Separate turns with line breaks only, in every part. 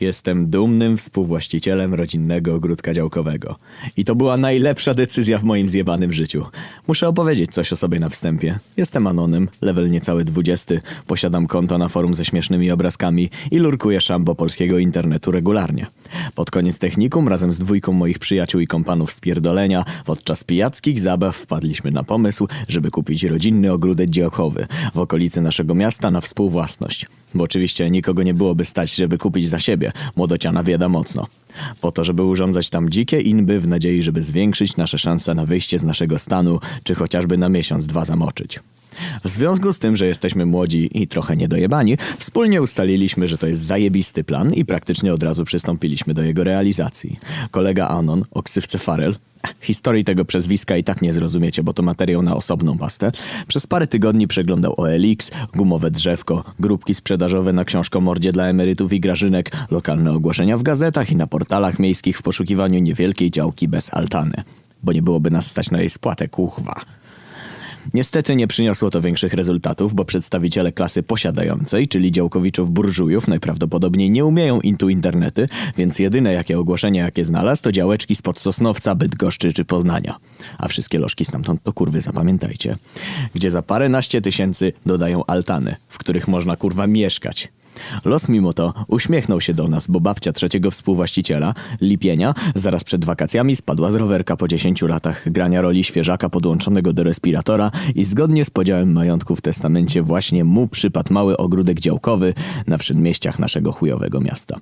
Jestem dumnym współwłaścicielem rodzinnego ogródka działkowego. I to była najlepsza decyzja w moim zjebanym życiu. Muszę opowiedzieć coś o sobie na wstępie. Jestem anonym, level niecały 20, posiadam konto na forum ze śmiesznymi obrazkami i lurkuję szambo polskiego internetu regularnie. Pod koniec technikum razem z dwójką moich przyjaciół i kompanów z pierdolenia podczas pijackich zabaw wpadliśmy na pomysł, żeby kupić rodzinny ogródek działkowy w okolicy naszego miasta na współwłasność. Bo oczywiście nikogo nie byłoby stać, żeby kupić za siebie. Młodociana bieda mocno. Po to, żeby urządzać tam dzikie inby w nadziei, żeby zwiększyć nasze szanse na wyjście z naszego stanu, czy chociażby na miesiąc, dwa zamoczyć. W związku z tym, że jesteśmy młodzi i trochę niedojebani, wspólnie ustaliliśmy, że to jest zajebisty plan i praktycznie od razu przystąpiliśmy do jego realizacji. Kolega Anon o ksywce Farel, Historii tego przezwiska i tak nie zrozumiecie, bo to materiał na osobną pastę. Przez parę tygodni przeglądał OLX, gumowe drzewko, grupki sprzedażowe na książkomordzie dla emerytów i grażynek, lokalne ogłoszenia w gazetach i na portalach miejskich w poszukiwaniu niewielkiej działki bez altany. Bo nie byłoby nas stać na jej spłatę, kuchwa. Niestety nie przyniosło to większych rezultatów, bo przedstawiciele klasy posiadającej, czyli działkowiczów burżujów, najprawdopodobniej nie umieją intu internety, więc jedyne jakie ogłoszenie jakie znalazł to działeczki spod Sosnowca, Bydgoszczy czy Poznania. A wszystkie lożki stamtąd to kurwy zapamiętajcie. Gdzie za paręnaście tysięcy dodają altany, w których można kurwa mieszkać. Los mimo to uśmiechnął się do nas, bo babcia trzeciego współwłaściciela, Lipienia, zaraz przed wakacjami spadła z rowerka po 10 latach grania roli świeżaka podłączonego do respiratora i zgodnie z podziałem majątku w testamencie właśnie mu przypadł mały ogródek działkowy na przedmieściach naszego chujowego miasta.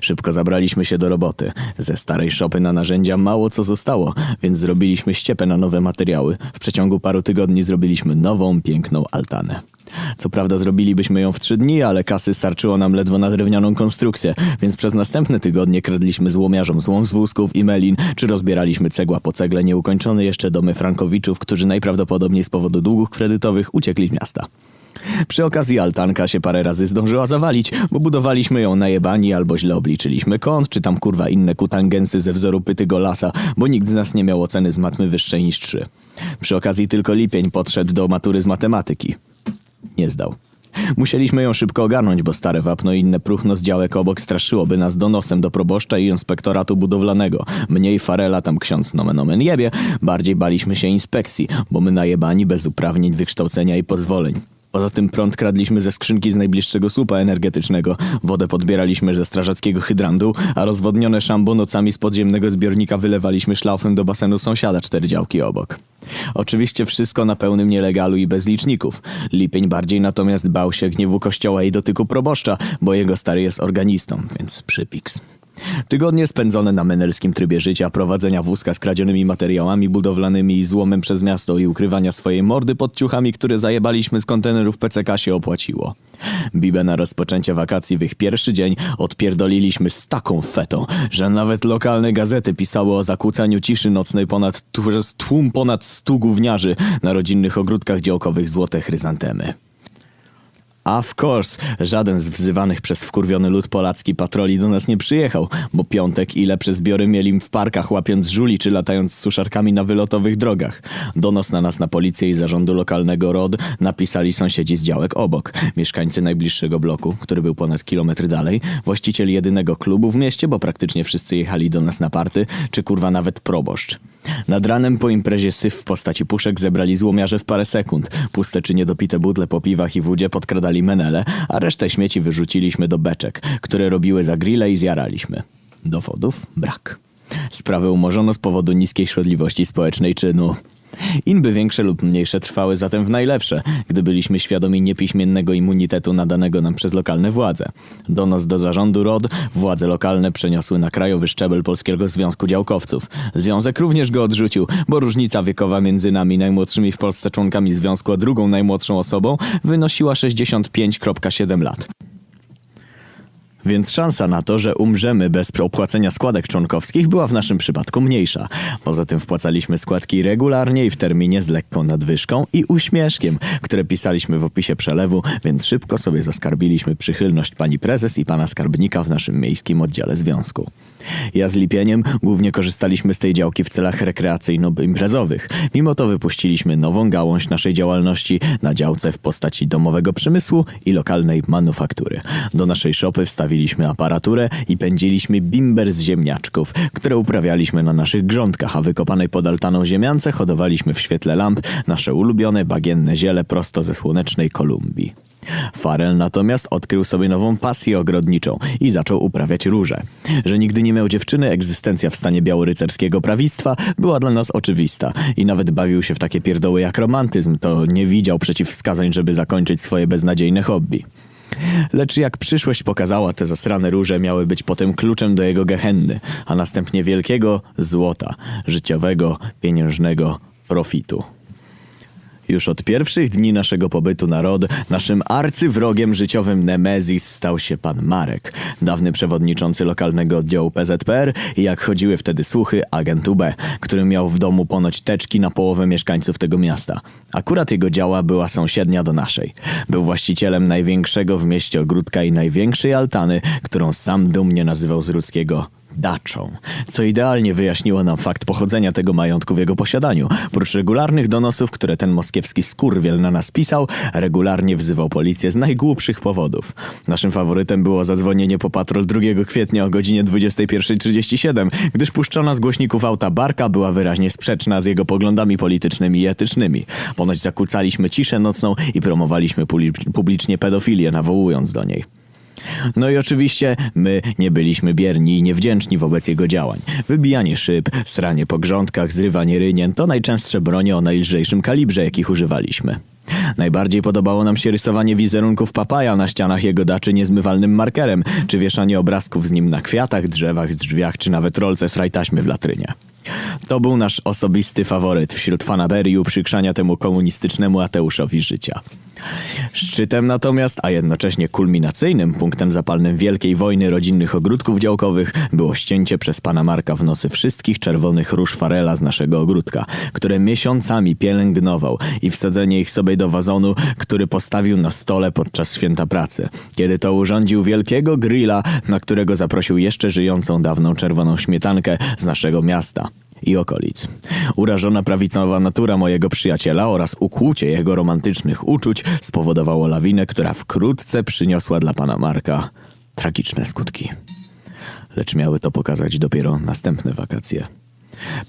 Szybko zabraliśmy się do roboty. Ze starej szopy na narzędzia mało co zostało, więc zrobiliśmy ściepę na nowe materiały. W przeciągu paru tygodni zrobiliśmy nową, piękną altanę. Co prawda zrobilibyśmy ją w trzy dni, ale kasy starczyło nam ledwo na drewnianą konstrukcję, więc przez następne tygodnie kradliśmy złomiarzom złom z wózków i melin, czy rozbieraliśmy cegła po cegle nieukończone jeszcze domy frankowiczów, którzy najprawdopodobniej z powodu długów kredytowych uciekli z miasta. Przy okazji altanka się parę razy zdążyła zawalić, bo budowaliśmy ją najebani albo źle obliczyliśmy kąt, czy tam kurwa inne kutangensy ze wzoru pytego lasa, bo nikt z nas nie miał oceny z matmy wyższej niż 3. Przy okazji tylko Lipień podszedł do matury z matematyki. Nie zdał. Musieliśmy ją szybko ogarnąć, bo stare wapno i inne próchno z działek obok straszyłoby nas donosem do proboszcza i inspektoratu budowlanego. Mniej farela tam ksiądz nomen omen jebie, bardziej baliśmy się inspekcji, bo my najebani bez uprawnień, wykształcenia i pozwoleń. Poza tym prąd kradliśmy ze skrzynki z najbliższego słupa energetycznego, wodę podbieraliśmy ze strażackiego hydrantu, a rozwodnione szambo nocami z podziemnego zbiornika wylewaliśmy szlaufem do basenu sąsiada cztery działki obok. Oczywiście wszystko na pełnym nielegalu i bez liczników. Lipień bardziej natomiast bał się gniewu kościoła i dotyku proboszcza, bo jego stary jest organistą, więc przypiks. Tygodnie spędzone na menelskim trybie życia, prowadzenia wózka z kradzionymi materiałami budowlanymi i złomem przez miasto i ukrywania swojej mordy pod ciuchami, które zajebaliśmy z kontenerów PCK się opłaciło. Bibę na rozpoczęcie wakacji w ich pierwszy dzień odpierdoliliśmy z taką fetą, że nawet lokalne gazety pisały o zakłócaniu ciszy nocnej ponad przez tłum ponad stu gówniarzy na rodzinnych ogródkach działkowych Złote Chryzantemy. Of course, żaden z wzywanych przez wkurwiony lud polacki patroli do nas nie przyjechał, bo piątek i lepsze zbiory mieli w parkach łapiąc żuli czy latając z suszarkami na wylotowych drogach. Donos na nas na policję i zarządu lokalnego ROD napisali sąsiedzi z działek obok, mieszkańcy najbliższego bloku, który był ponad kilometr dalej, właściciel jedynego klubu w mieście, bo praktycznie wszyscy jechali do nas na party, czy kurwa nawet proboszcz. Nad ranem po imprezie syf w postaci puszek zebrali złomiarze w parę sekund. Puste czy niedopite budle po piwach i wódzie podkradali menele, a resztę śmieci wyrzuciliśmy do beczek, które robiły za grille i zjaraliśmy. Dowodów brak. Sprawę umorzono z powodu niskiej szkodliwości społecznej czynu. Inby większe lub mniejsze trwały zatem w najlepsze, gdy byliśmy świadomi niepiśmiennego immunitetu nadanego nam przez lokalne władze. Donos do zarządu ROD władze lokalne przeniosły na krajowy szczebel Polskiego Związku Działkowców. Związek również go odrzucił, bo różnica wiekowa między nami najmłodszymi w Polsce członkami związku a drugą najmłodszą osobą wynosiła 65,7 lat. Więc szansa na to, że umrzemy bez opłacenia składek członkowskich była w naszym przypadku mniejsza. Poza tym wpłacaliśmy składki regularnie i w terminie z lekką nadwyżką i uśmieszkiem, które pisaliśmy w opisie przelewu, więc szybko sobie zaskarbiliśmy przychylność pani prezes i pana skarbnika w naszym miejskim oddziale związku. Ja z Lipieniem głównie korzystaliśmy z tej działki w celach rekreacyjno-imprezowych. Mimo to wypuściliśmy nową gałąź naszej działalności na działce w postaci domowego przemysłu i lokalnej manufaktury. Do naszej szopy wstawiliśmy aparaturę i pędziliśmy bimber z ziemniaczków, które uprawialiśmy na naszych grządkach, a wykopanej pod altaną ziemiance hodowaliśmy w świetle lamp nasze ulubione bagienne ziele prosto ze słonecznej Kolumbii. Farel natomiast odkrył sobie nową pasję ogrodniczą i zaczął uprawiać róże. Że nigdy nie miał dziewczyny, egzystencja w stanie białorycerskiego prawictwa była dla nas oczywista i nawet bawił się w takie pierdoły jak romantyzm, to nie widział przeciwwskazań, żeby zakończyć swoje beznadziejne hobby. Lecz jak przyszłość pokazała, te zasrane róże miały być potem kluczem do jego gehenny, a następnie wielkiego złota, życiowego, pieniężnego profitu. Już od pierwszych dni naszego pobytu na ROD, naszym arcywrogiem życiowym Nemezis stał się pan Marek, dawny przewodniczący lokalnego oddziału PZPR i jak chodziły wtedy słuchy, agent UB, który miał w domu ponoć teczki na połowę mieszkańców tego miasta. Akurat jego działa była sąsiednia do naszej. Był właścicielem największego w mieście ogródka i największej altany, którą sam dumnie nazywał z ludzkiego daczą, co idealnie wyjaśniło nam fakt pochodzenia tego majątku w jego posiadaniu. Prócz regularnych donosów, które ten moskiewski skurwiel na nas pisał, regularnie wzywał policję z najgłupszych powodów. Naszym faworytem było zadzwonienie po patrol 2 kwietnia o godzinie 21.37, gdyż puszczona z głośników auta barka była wyraźnie sprzeczna z jego poglądami politycznymi i etycznymi. Ponoć zakłócaliśmy ciszę nocną i promowaliśmy publicznie pedofilię, nawołując do niej. No i oczywiście my nie byliśmy bierni i niewdzięczni wobec jego działań. Wybijanie szyb, sranie po grządkach, zrywanie rynien to najczęstsze bronie o najlżejszym kalibrze, jakich używaliśmy. Najbardziej podobało nam się rysowanie wizerunków papaja na ścianach jego daczy niezmywalnym markerem, czy wieszanie obrazków z nim na kwiatach, drzewach, drzwiach, czy nawet rolce z rajtaśmy w latrynie. To był nasz osobisty faworyt wśród fanaberii uprzykrzania temu komunistycznemu ateuszowi życia. Szczytem natomiast, a jednocześnie kulminacyjnym punktem zapalnym wielkiej wojny rodzinnych ogródków działkowych było ścięcie przez pana Marka w nosy wszystkich czerwonych róż farela z naszego ogródka, które miesiącami pielęgnował i wsadzenie ich sobie do wazonu, który postawił na stole podczas święta pracy, kiedy to urządził wielkiego grilla, na którego zaprosił jeszcze żyjącą dawną czerwoną śmietankę z naszego miasta i okolic. Urażona prawicowa natura mojego przyjaciela oraz ukłucie jego romantycznych uczuć spowodowało lawinę, która wkrótce przyniosła dla pana Marka tragiczne skutki. Lecz miały to pokazać dopiero następne wakacje.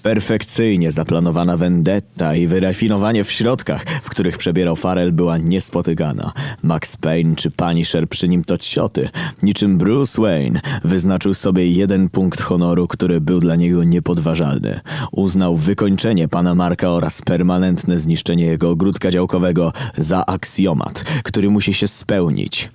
Perfekcyjnie zaplanowana vendetta i wyrafinowanie w środkach, w których przebierał Farel, była niespotykana. Max Payne czy Punisher przy nim to cioty. Niczym Bruce Wayne wyznaczył sobie jeden punkt honoru, który był dla niego niepodważalny. Uznał wykończenie pana Marka oraz permanentne zniszczenie jego ogródka działkowego za aksjomat, który musi się spełnić.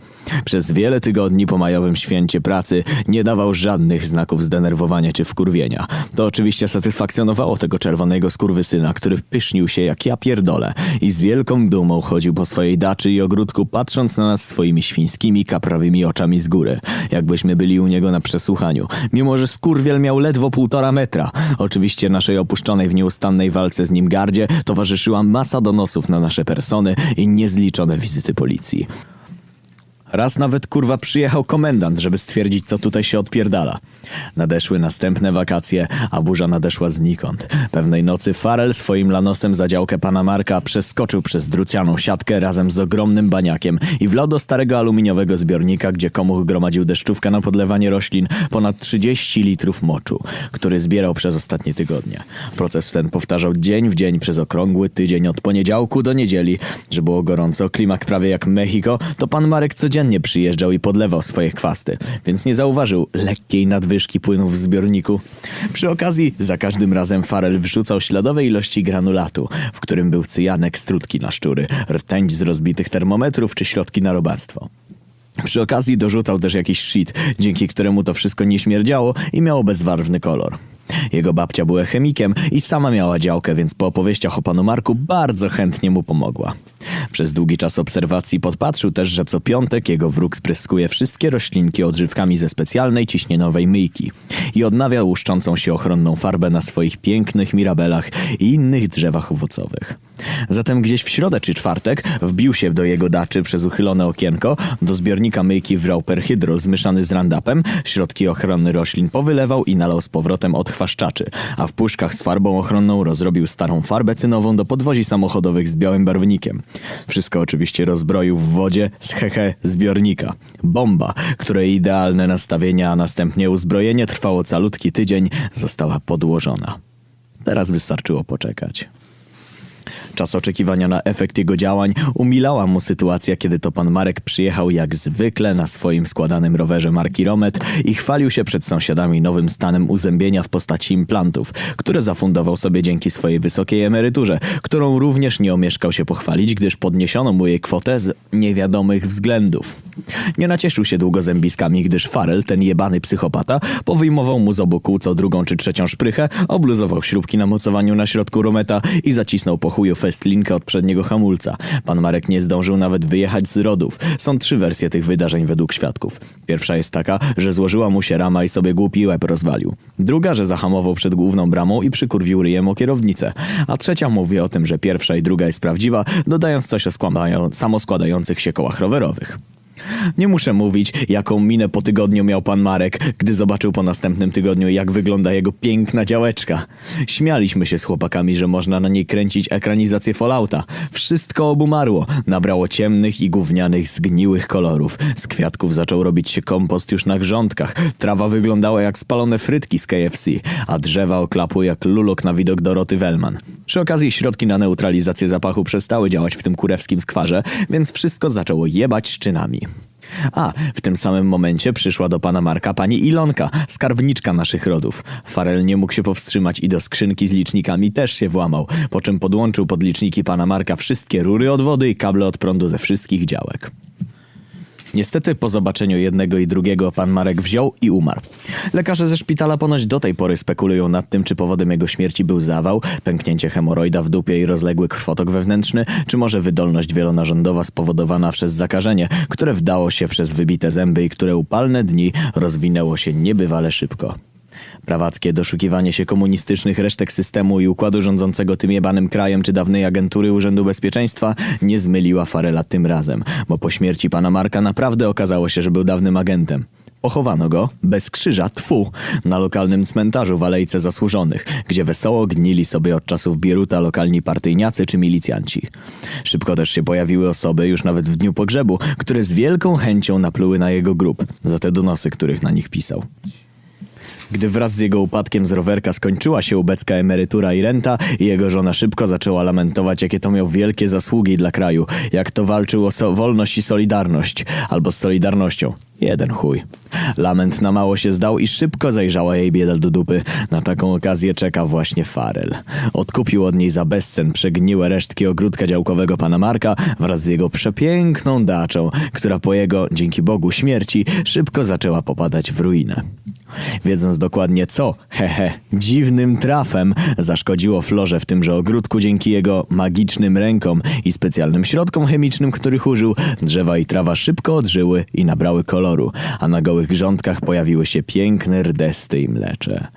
Przez wiele tygodni po majowym święcie pracy nie dawał żadnych znaków zdenerwowania czy wkurwienia. To oczywiście satysfakcjonowało tego czerwonego skurwysyna, który pysznił się jak ja pierdolę i z wielką dumą chodził po swojej daczy i ogródku, patrząc na nas swoimi świńskimi, kaprawymi oczami z góry, jakbyśmy byli u niego na przesłuchaniu, mimo że skurwiel miał ledwo półtora metra. Oczywiście naszej opuszczonej w nieustannej walce z nim gardzie towarzyszyła masa donosów na nasze persony i niezliczone wizyty policji. Raz nawet kurwa przyjechał komendant, żeby stwierdzić, co tutaj się odpierdala. Nadeszły następne wakacje, a burza nadeszła znikąd. Pewnej nocy Farel swoim lanosem za działkę pana Marka przeskoczył przez drucianą siatkę razem z ogromnym baniakiem i wlał do starego aluminiowego zbiornika, gdzie komuch gromadził deszczówkę na podlewanie roślin ponad 30 litrów moczu, który zbierał przez ostatnie tygodnie. Proces ten powtarzał dzień w dzień przez okrągły tydzień od poniedziałku do niedzieli, że było gorąco, klimak prawie jak Mexico, to pan Marek codziennie przyjeżdżał i podlewał swoje chwasty, więc nie zauważył lekkiej nadwyżki płynów w zbiorniku. Przy okazji za każdym razem Farel wrzucał śladowe ilości granulatu, w którym był cyjanek z trutki na szczury, rtęć z rozbitych termometrów czy środki na robactwo. Przy okazji dorzucał też jakiś shit, dzięki któremu to wszystko nie śmierdziało i miało bezbarwny kolor. Jego babcia była chemikiem i sama miała działkę, więc po opowieściach o panu Marku bardzo chętnie mu pomogła. Przez długi czas obserwacji podpatrzył też, że co piątek jego wróg spryskuje wszystkie roślinki odżywkami ze specjalnej ciśnienowej myjki i odnawia łuszczącą się ochronną farbę na swoich pięknych mirabelach i innych drzewach owocowych. Zatem gdzieś w środę czy czwartek wbił się do jego daczy przez uchylone okienko, do zbiornika myjki wrał perhydrol zmieszany z randapem, środki ochrony roślin powylewał i nalał z powrotem odchwat rozchwaszczaczy, a w puszkach z farbą ochronną rozrobił starą farbę cynową do podwozi samochodowych z białym barwnikiem. Wszystko oczywiście rozbroił w wodzie z hehe zbiornika. Bomba, której idealne nastawienia, a następnie uzbrojenie trwało calutki tydzień, została podłożona. Teraz wystarczyło poczekać. Czas oczekiwania na efekt jego działań umilała mu sytuacja, kiedy to pan Marek przyjechał jak zwykle na swoim składanym rowerze marki Romet i chwalił się przed sąsiadami nowym stanem uzębienia w postaci implantów, które zafundował sobie dzięki swojej wysokiej emeryturze, którą również nie omieszkał się pochwalić, gdyż podniesiono mu jej kwotę z niewiadomych względów. Nie nacieszył się długo zębiskami, gdyż Farel, ten jebany psychopata, powyjmował mu z obu kół co drugą czy trzecią szprychę, obluzował śrubki na mocowaniu na środku Rometa i zacisnął po chuju festlinkę od przedniego hamulca. Pan Marek nie zdążył nawet wyjechać z rodów. Są trzy wersje tych wydarzeń według świadków. Pierwsza jest taka, że złożyła mu się rama i sobie głupi łeb rozwalił. Druga, że zahamował przed główną bramą i przykurwił ryjem o kierownicę. A trzecia mówi o tym, że pierwsza i druga jest prawdziwa, dodając coś o składają, samoskładających się kołach rowerowych. Nie muszę mówić, jaką minę po tygodniu miał pan Marek, gdy zobaczył po następnym tygodniu, jak wygląda jego piękna działeczka. Śmialiśmy się z chłopakami, że można na niej kręcić ekranizację Fallouta. Wszystko obumarło, nabrało ciemnych i gównianych, zgniłych kolorów. Z kwiatków zaczął robić się kompost już na grządkach. Trawa wyglądała jak spalone frytki z KFC, a drzewa oklapły jak lulok na widok Doroty Wellman. Przy okazji środki na neutralizację zapachu przestały działać w tym kurewskim skwarze, więc wszystko zaczęło jebać szczynami. A, w tym samym momencie przyszła do pana Marka pani Ilonka, skarbniczka naszych rodów. Farel nie mógł się powstrzymać i do skrzynki z licznikami też się włamał, po czym podłączył pod liczniki pana Marka wszystkie rury od wody i kable od prądu ze wszystkich działek. Niestety po zobaczeniu jednego i drugiego pan Marek wziął i umarł. Lekarze ze szpitala ponoć do tej pory spekulują nad tym, czy powodem jego śmierci był zawał, pęknięcie hemoroida w dupie i rozległy krwotok wewnętrzny, czy może wydolność wielonarządowa spowodowana przez zakażenie, które wdało się przez wybite zęby i które upalne dni rozwinęło się niebywale szybko. Prawackie doszukiwanie się komunistycznych resztek systemu i układu rządzącego tym jebanym krajem czy dawnej agentury Urzędu Bezpieczeństwa nie zmyliła Farela tym razem, bo po śmierci pana Marka naprawdę okazało się, że był dawnym agentem. Pochowano go, bez krzyża, tfu, na lokalnym cmentarzu w Alejce Zasłużonych, gdzie wesoło gnili sobie od czasów Bieruta lokalni partyjniacy czy milicjanci. Szybko też się pojawiły osoby, już nawet w dniu pogrzebu, które z wielką chęcią napluły na jego grób, za te donosy, których na nich pisał. Gdy wraz z jego upadkiem z rowerka skończyła się ubecka emerytura i renta, jego żona szybko zaczęła lamentować, jakie to miał wielkie zasługi dla kraju, jak to walczył o so wolność i solidarność, albo z solidarnością. Jeden chuj. Lament na mało się zdał i szybko zajrzała jej bieda do dupy. Na taką okazję czeka właśnie Farel. Odkupił od niej za bezcen przegniłe resztki ogródka działkowego pana Marka wraz z jego przepiękną daczą, która po jego, dzięki Bogu, śmierci szybko zaczęła popadać w ruinę. Wiedząc dokładnie co, hehe, dziwnym trafem zaszkodziło Florze w tymże ogródku dzięki jego magicznym rękom i specjalnym środkom chemicznym, których użył, drzewa i trawa szybko odżyły i nabrały koloru, a na gołych grządkach pojawiły się piękne rdesty i mlecze.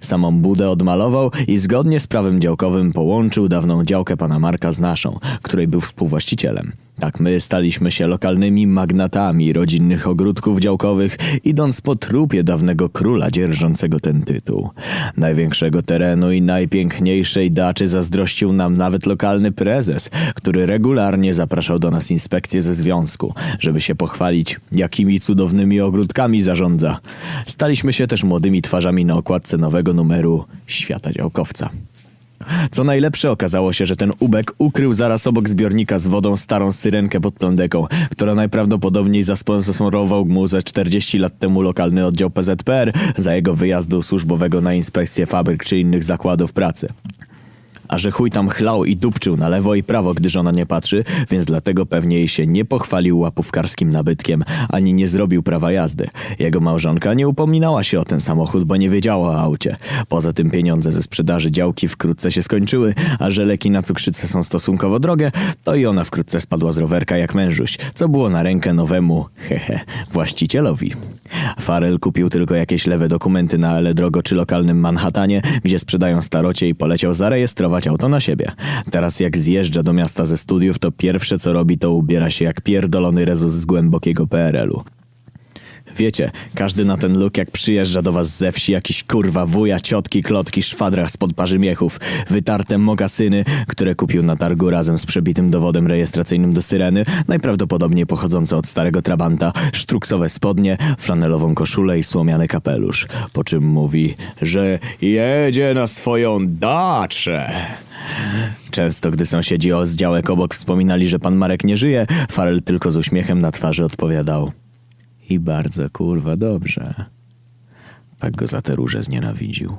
Samą budę odmalował i zgodnie z prawem działkowym połączył dawną działkę pana Marka z naszą, której był współwłaścicielem. Tak my staliśmy się lokalnymi magnatami rodzinnych ogródków działkowych, idąc po trupie dawnego króla dzierżącego ten tytuł. Największego terenu i najpiękniejszej daczy zazdrościł nam nawet lokalny prezes, który regularnie zapraszał do nas inspekcję ze związku, żeby się pochwalić, jakimi cudownymi ogródkami zarządza. Staliśmy się też młodymi twarzami na okładce nowego numeru Świata Działkowca. Co najlepsze, okazało się, że ten ubek ukrył zaraz obok zbiornika z wodą starą syrenkę pod plandeką, która najprawdopodobniej zasponsorował mu ze 40 lat temu lokalny oddział PZPR za jego wyjazdu służbowego na inspekcję fabryk czy innych zakładów pracy. A że chuj tam chlał i dupczył na lewo i prawo, gdy żona nie patrzy, więc dlatego pewnie jej się nie pochwalił łapówkarskim nabytkiem, ani nie zrobił prawa jazdy. Jego małżonka nie upominała się o ten samochód, bo nie wiedziała o aucie. Poza tym pieniądze ze sprzedaży działki wkrótce się skończyły, a że leki na cukrzycę są stosunkowo drogie, to i ona wkrótce spadła z rowerka jak mężuś, co było na rękę nowemu, hehe, właścicielowi. Farel kupił tylko jakieś lewe dokumenty na Eledrogo czy lokalnym Manhattanie, gdzie sprzedają starocie i poleciał zarejestrować auto na siebie. Teraz jak zjeżdża do miasta ze studiów, to pierwsze co robi to ubiera się jak pierdolony rezus z głębokiego PRL-u. Wiecie, każdy na ten luk jak przyjeżdża do was ze wsi jakiś kurwa wuja, ciotki, klotki, szwadrach spod parzymiechów, wytarte mokasyny, które kupił na targu razem z przebitym dowodem rejestracyjnym do syreny, najprawdopodobniej pochodzące od starego trabanta, sztruksowe spodnie, flanelową koszulę i słomiany kapelusz. Po czym mówi, że jedzie na swoją daczę. Często, gdy sąsiedzi o z obok wspominali, że pan Marek nie żyje, Farel tylko z uśmiechem na twarzy odpowiadał. I bardzo kurwa dobrze. Tak go za te róże znienawidził.